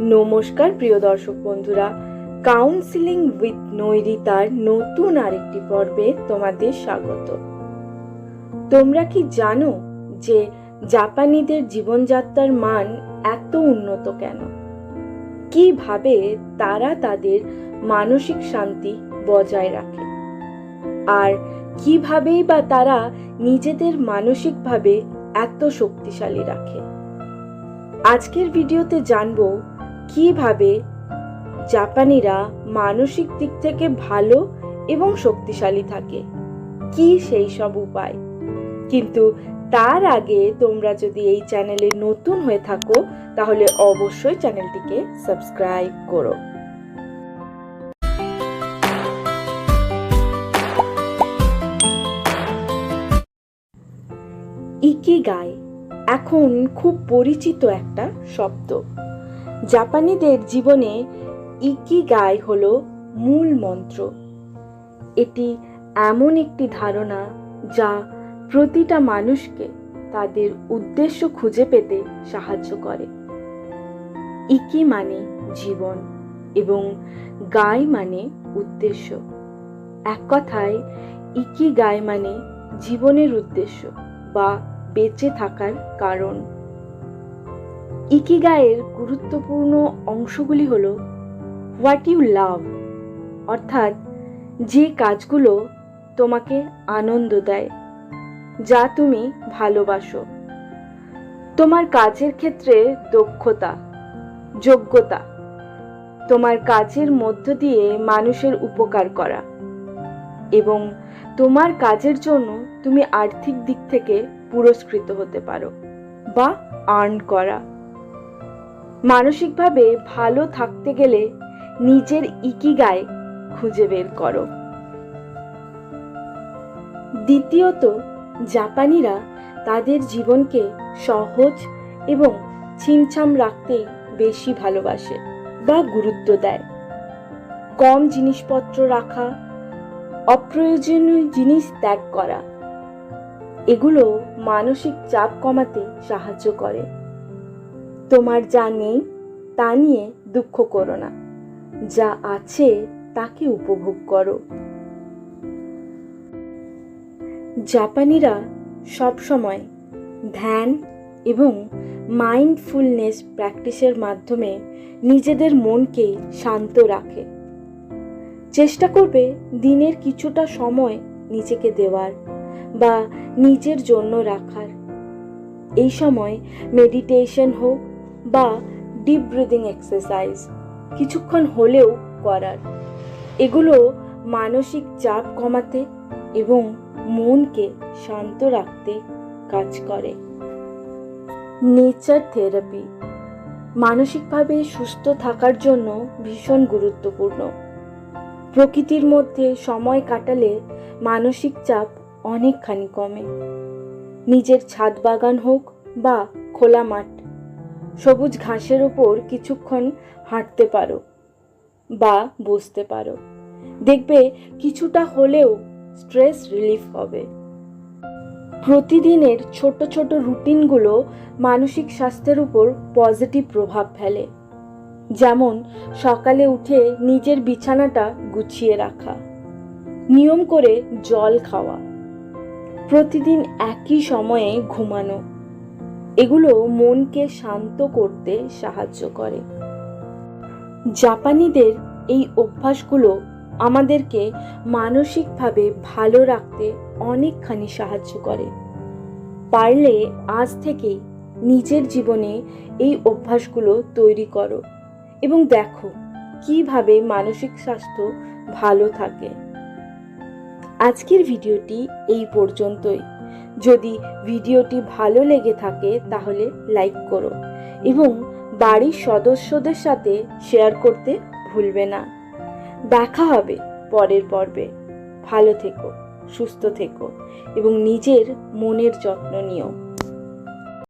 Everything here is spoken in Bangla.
নমস্কার, প্রিয় দর্শক বন্ধুরা। কাউন্সিলিং উইথ নৈরিতার নতুন আরেকটি পর্বে তোমাদের স্বাগত। তোমরা কি জানো যে জাপানিদের জীবনযাত্রার মান এত উন্নত কেন? কীভাবে তারা তাদের মানসিক শান্তি বজায় রাখে? আর কিভাবেই বা তারা নিজেদের মানসিকভাবে এত শক্তিশালী রাখে? আজকের ভিডিওতে জানব কীভাবে জাপানিরা মানসিক দিক থেকে ভালো এবং শক্তিশালী থাকে? কি সেই সব উপায়? কিন্তু তার আগে তোমরা যদি এই চ্যানেলে নতুন হয়ে থাকো, তাহলে অবশ্যই চ্যানেলটিকে সাবস্ক্রাইব করো। ইকিগাই এখন খুব পরিচিত একটা শব্দ। জাপানিদের জীবনে ইকি ইকিগাই হল মূল মন্ত্র। এটি এমন একটি ধারণা যা প্রতিটা মানুষকে তাদের উদ্দেশ্য খুঁজে পেতে সাহায্য করে। ইকি মানে জীবন এবং গাই মানে উদ্দেশ্য। এক কথায় ইকি গায় মানে জীবনের উদ্দেশ্য বা বেঁচে থাকার কারণ। ইকিগায়ের গুরুত্বপূর্ণ অংশগুলি হল হোয়াট ইউ লাভ, অর্থাৎ যে কাজগুলো তোমাকে আনন্দ দেয়, যা তুমি ভালোবাসো। তোমার কাজের ক্ষেত্রে দক্ষতা, যোগ্যতা, তোমার কাজের মধ্য দিয়ে মানুষের উপকার করা এবং তোমার কাজের জন্য তুমি আর্থিক দিক থেকে পুরস্কৃত হতে পারো বা আর্ন করা। মানসিকভাবে ভালো থাকতে গেলে নিজের ইকিগায় খুঁজে বের করো। দ্বিতীয়ত, জাপানিরা তাদের জীবনকে সহজ এবং ছিমছাম রাখতেই বেশি ভালোবাসে বা গুরুত্ব দেয়। কম জিনিসপত্র রাখা, অপ্রয়োজনীয় জিনিস ত্যাগ করা, এগুলো মানসিক চাপ কমাতে সাহায্য করে। তোমার যা নেই তা নিয়ে দুঃখ করো না। যা আছে তাকে উপভোগ করো। জাপানিরা সবসময় ধ্যান এবং মাইন্ডফুলনেস প্র্যাকটিসের মাধ্যমে নিজেদের মনকে শান্ত রাখে। চেষ্টা করবে দিনের কিছুটা সময় নিজেকে দেওয়ার বা নিজের জন্য রাখার। এই সময় মেডিটেশন হোক বা ডিপ ব্রিদিং এক্সারসাইজ কিছুক্ষণ হলেও করার। এগুলো মানসিক চাপ কমাতে এবং মনকে শান্ত রাখতে কাজ করে। নেচার থেরাপি মানসিকভাবে সুস্থ থাকার জন্য ভীষণ গুরুত্বপূর্ণ। প্রকৃতির মধ্যে সময় কাটালে মানসিক চাপ অনেকখানি কমে। নিজের ছাদ বাগান হোক বা খোলা মাঠ সবুজ ঘাসের ওপর কিছুক্ষণ হাঁটতে পারো বা বসতে পারো। দেখবে কিছুটা হলেও স্ট্রেস রিলিফ হবে। প্রতিদিনের ছোট ছোট রুটিনগুলো মানসিক স্বাস্থ্যের উপর পজিটিভ প্রভাব ফেলে। যেমন সকালে উঠে নিজের বিছানাটা গুছিয়ে রাখা, নিয়ম করে জল খাওয়া, প্রতিদিন একই সময়ে ঘুমানো। এগুলো মনকে শান্ত করতে সাহায্য করে। জাপানিদের এই অভ্যাসগুলো আমাদেরকে মানসিকভাবে ভালো রাখতে অনেকখানি সাহায্য করে। পারলে আজ থেকেই নিজের জীবনে এই অভ্যাসগুলো তৈরি করো এবং দেখো কীভাবে মানসিক স্বাস্থ্য ভালো থাকে। আজকের ভিডিওটি এই পর্যন্তই। যদি ভিডিওটি ভালো লেগে থাকে তাহলে লাইক করো এবং বাড়ির সদস্যদের সাথে শেয়ার করতে ভুলবে না। দেখা হবে পরের পর্বে। ভালো থেকো, সুস্থ থেকো এবং নিজের মনের যত্ন নিও।